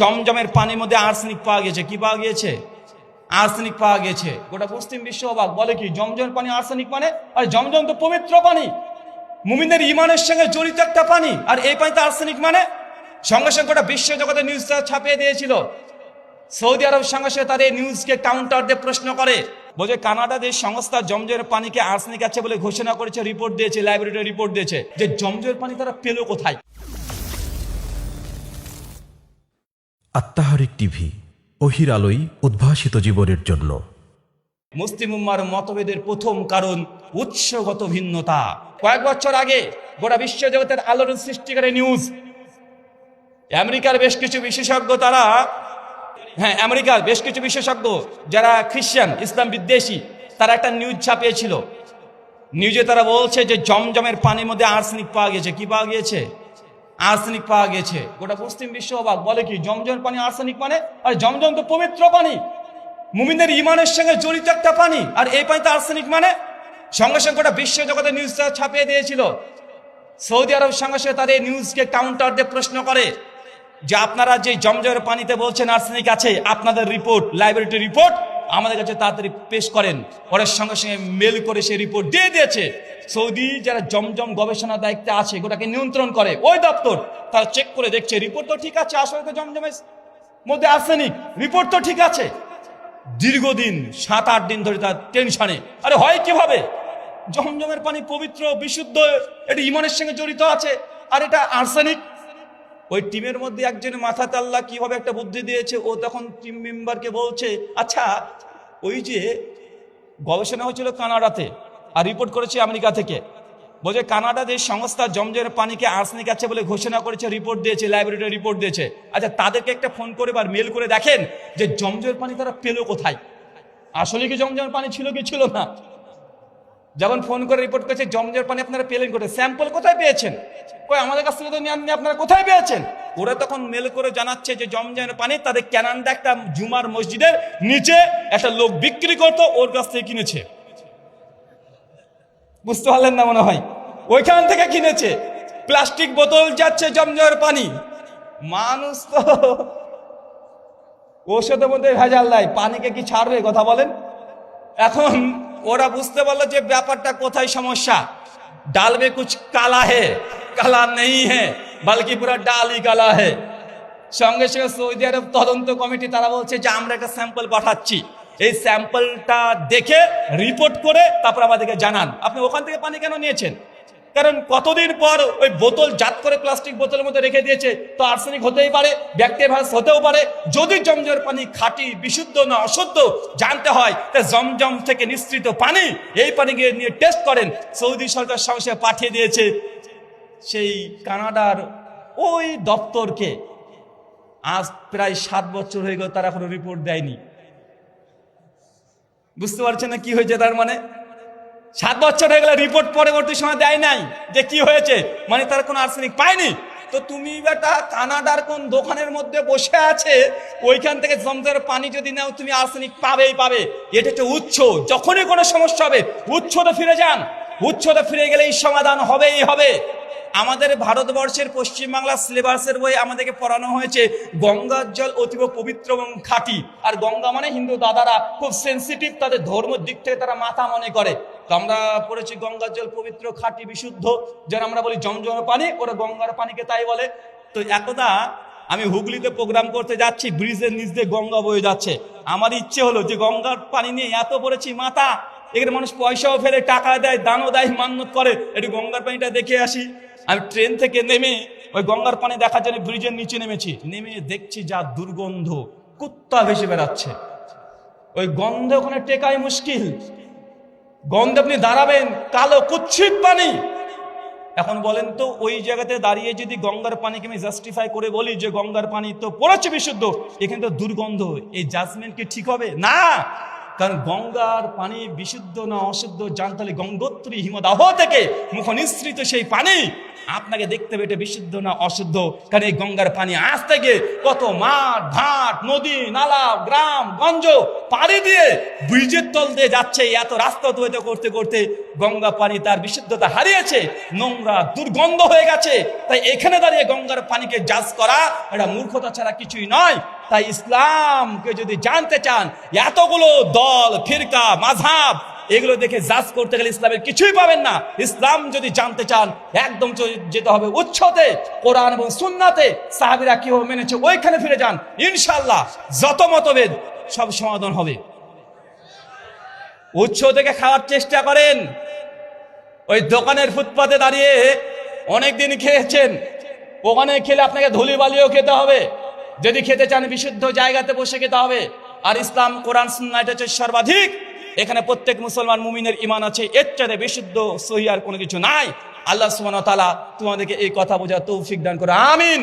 জমজমের পানির মধ্যে আর্সেনিক পাওয়া গেছে। কি পাওয়া গিয়েছে? আর্সেনিক পাওয়া গেছে গোটা পশ্চিম বিশ্ব অবাক। বলে কি, জমজমের পানি আর্সেনিক মানে? আর, জমজম তো পবিত্র পানি। মুমিনের ইমানের সঙ্গে জড়িত একটা পানি। আর এই পানিতে আর্সেনিক মানে? সঙ্গে সঙ্গে গোটা বিশ্ব জগতে নিউজটা ছাপিয়ে দিয়েছিল। সৌদি আরব সঙ্গে সঙ্গে তাদের নিউজকে কাউন্টার দিয়ে প্রশ্ন করে। বলছে, কানাডা দেশ সংস্থা জমজমের পানিকে আর্সেনিক আছে বলে ঘোষণা করেছে রিপোর্ট দিয়েছে ল্যাবরেটরি রিপোর্ট দিয়েছে। যে জমজমের পানি তারা পেল কোথায়? আত্মাহারিক টিভি, অহির আলোই উদ্ভাসিত জীবনের জন্য। মুসলিম উম্মার মতভেদের প্রথম কারণ উৎসগত ভিন্নতা। কয়েক বছর আগে গোটা বিশ্ব জগতের আলোড়ন সৃষ্টিকারী নিউজ। আমেরিকার বেশ কিছু বিশেষজ্ঞ তারা হ্যাঁ আমেরিকার বেশ কিছু বিশেষজ্ঞ যারা খ্রিস্টান ইসলাম বিদ্বেষী, তারা একটা নিউজ ছাপিয়েছিল। নিউজে তারা বলছে যে জমজমের পানির মধ্যে আর্সেনিক পাওয়া গেছে। কি পাওয়া গিয়েছে? আর্সেনিক পাওয়া গেছে। গোটা পশ্চিম বিশ্ব অবাক। বলে কি জমজমের পানি আর্সেনিক মানে? আর জমজম তো পবিত্র পানি। মুমিনের ইমানের সঙ্গে জড়িত একটা পানি। আর এই পানিতে আর্সেনিক মানে? সঙ্গে সঙ্গে গোটা বিশ্ব জগতে নিউজটা ছাপিয়ে দিয়েছিল। সৌদি আরব সঙ্গে সঙ্গে তাদের নিউজকে কাউন্টার দিয়ে প্রশ্ন করে যে, আপনারা যে জমজমের পানিতে বলছেন আর্সেনিক আছে, আপনাদের রিপোর্ট লাইব্রেরিটি রিপোর্ট আমাদের কাছে তাড়াতাড়ি পেশ করেন। পরের সঙ্গে সঙ্গে মেল করে সে রিপোর্ট দিয়ে দিয়েছে। সৌদি যারা জমজম গবেষণা দায়িত্বে আছে, গোটাকে নিয়ন্ত্রণ করে। ওই দপ্তর, তারা চেক করে দেখছে রিপোর্ট তো ঠিক আছে আসলে তো জমজমের মধ্যে আর্সেনিক রিপোর্ট তো ঠিক আছে। দীর্ঘদিন, সাত, আট দিন ধরে তার টেনশনে আরে হয় কীভাবে? জমজমের পানি পবিত্র, বিশুদ্ধ, এটা ইমানের সঙ্গে জড়িত আছে। আর এটা আর্সেনিক ওই টিমের মধ্যে একজন মাথা আল্লাহ কীভাবে একটা বুদ্ধি দিয়েছে, ও তখন টিম মেম্বারকে বলছে আচ্ছা ওই যে গবেষণা হয়েছিল কানাডাতে আর রিপোর্ট করেছে আমেরিকা থেকে। বলছে, কানাডা দেশ সংস্থা জমজের পানিকে আর্সেনিক আছে বলে ঘোষণা করেছে রিপোর্ট দিয়েছে ল্যাবরেটরি রিপোর্ট দিয়েছে। আচ্ছা তাদেরকে একটা ফোন করে বা মেল করে দেখেন যে জমজমের পানি তারা পেল কোথায়। আসলে কি জমজমের পানি ছিল কি ছিল না? যখন ফোন করে রিপোর্ট করেছে জমজমের পানি আপনারা পেলেন কোথায়? স্যাম্পল কোথায় পেয়েছেন? কই আমাদের কাছ থেকে তো নেননি আপনারা কোথায় পেয়েছেন? ওরা তখন মেল করে জানাচ্ছে যে জমজমের পানি তাদের ক্যানানডা একটা জুমার মসজিদের নিচে একটা লোক বিক্রি করতো ওর কাছ থেকে কিনেছে। বুঝতে পারলেন না মনে হয়? ওইখান থেকে কিনেছে। প্লাস্টিক বোতল যাচ্ছে জমজমের পানি। মানুষ তো ওষুধের মধ্যে ভেজাল দেয়। পানিকে কি ছাড়বে কথা বলেন? এখন ওরা বুঝতে পারল যে ব্যাপারটা কোথায় সমস্যা। ডালবে কুচ কালা হে কালা নেই হ্যাঁ বলকি পুরা ডালই কালা হে সঙ্গে সঙ্গে সৌদি আরব তদন্ত কমিটি তারা বলছে যে আমরা একটা স্যাম্পল পাঠাচ্ছি এই স্যাম্পলটা দেখে রিপোর্ট করে তারপর আমাদেরকে জানান। আপনি ওখান থেকে পানি কেন নিয়েছেন? কারণ কতদিন পর ওই বোতল জাত করে প্লাস্টিক বোতলের মধ্যে রেখে দিয়েছে, তো আর্সেনিক হতেই পারে ব্যাকটেরিয়া ভাইরাস হতেও পারে। যদি জমজমের পানি খাঁটি, বিশুদ্ধ না অশুদ্ধ জানতে হয়, তা জমজম থেকে নিঃসৃত পানি, এই পানিকে নিয়ে টেস্ট করেন। সৌদি সরকার সংসদে পাঠিয়ে দিয়েছে। সেই কানাডার ওই দপ্তরকে আজ প্রায় সাত বছর হয়ে গেল তারা এখনও রিপোর্ট দেয়নি। বুঝতে পারছেন না কি হয়েছে তার মানে? সাত বছর হয়ে গেলে রিপোর্ট পরবর্তী সময় দেয় নাই যে কি হয়েছে মানে তার কোনো আর্সেনিক পায়নি। তো তুমি বেটা কানাডার কোন দোকানের মধ্যে বসে আছে, ওইখান থেকে জমজের পানি যদি নাও, তুমি আর্সেনিক পাবেই পাবে। এটা হচ্ছে উৎস, যখনই কোনো সমস্যা হবে উৎসতে ফিরে যান। উৎসতে ফিরে গেলে এই সমাধান হবেই হবে। আমাদের ভারতবর্ষের পশ্চিমবাংলার সিলেবাসের বই আমাদেরকে পড়ানো হয়েছে। গঙ্গার জল অতীব পবিত্র এবং খাঁটি। আর গঙ্গা মানে হিন্দু দাদারা খুব সেন্সিটিভ তাদের ধর্মের দিক থেকে তারা মাথা মনে করে। তো আমরা পড়েছি গঙ্গার জল পবিত্র, খাঁটি, বিশুদ্ধ। যেন আমরা বলি জমজমের পানি, ওরা গঙ্গার পানিকে তাই বলে। তো একদা আমি হুগলিতে প্রোগ্রাম করতে যাচ্ছি ব্রিজের নিচ দিয়ে গঙ্গা বয়ে যাচ্ছে। আমার ইচ্ছে হলো যে গঙ্গার পানি নিয়ে এত পড়েছি মাথা। এখানে মানুষ পয়সাও ফেলে, টাকা দেয়, দানও দেয় মান্যত করে। একটু গঙ্গার পানিটা দেখে আসি। আমি ট্রেন থেকে নেমে ওই গঙ্গার পানি দেখার জন্য ব্রিজের নিচে নেমেছি। নেমে দেখছি যা দুর্গন্ধ, কুত্তা ভেসে বেড়াচ্ছে। ওই গন্ধে ওখানে টেকাই মুশকিল। গন্ধে আপনি দাঁড়াবেন, কালো কুচ্ছিত পানি। এখন বলেন তো, ওই জায়গাতে দাঁড়িয়ে যদি গঙ্গার পানিকে আমি জাস্টিফাই করে বলি যে গঙ্গার পানি তো পড়াচ্ছে বিশুদ্ধ, এখানে তো দুর্গন্ধ। এই জাজমেন্ট কি ঠিক হবে? না! কারণ গঙ্গার পানি বিশুদ্ধ না অশুদ্ধ জানতে হলে গঙ্গোত্রী হিমদাহ থেকে মুখ নিঃসৃত সেই পানি আপনাকে দেখতে এটা বিশুদ্ধ না অশুদ্ধ, কারণ এই গঙ্গার পানি আজ থেকে কত মাঠ, ঘাট, নদী, নালা, গ্রাম, গঞ্জ পাড়ি দিয়ে ব্রিজের তল দিয়ে যাচ্ছে এত রাস্তা অতিবাহিত করতে করতে গঙ্গা পানি তার বিশুদ্ধতা হারিয়েছে, নোংরা, দুর্গন্ধ হয়ে গেছে। তাই এখানে দাঁড়িয়ে গঙ্গার পানিকে জাজ করা, এটা মূর্খতা ছাড়া কিছুই নয়। তাই ইসলামকে যদি জানতে চান, এতগুলো দল, ফিরকা মাঝাব এগুলো দেখে জাজ করতে গেলে ইসলামের কিছুই পাবেন না। ইসলাম যদি জানতে চান, একদম যেতে হবে উচ্ছতে কোরআন এবং সুন্নাতে। সাহাবিরা কীভাবে মেনেছে ওইখানে ফিরে যান। ইনশাল্লাহ যত মতভেদ, সব সমাধান হবে। উৎস থেকে খাওয়ার চেষ্টা করেন। ওই দোকানের ফুটপাতে দাঁড়িয়ে অনেক দিন খেয়েছেন। ওখানে খেলে আপনাকে ধুলি বালিও খেতে হবে। যদি খেতে চান বিশুদ্ধ জায়গাতে বসে খেতে হবে, আর ইসলাম, কোরআন সুন্না এটা হচ্ছে সর্বাধিক। এখানে প্রত্যেক মুসলমান মুমিনের ইমান আছে, এর চাইতে বিশুদ্ধ, সহি আর কোনো কিছু নাই। আল্লাহ সুমান তালা তোমাদেরকে এই কথা বোঝা তৌফিক দান করে আমিন।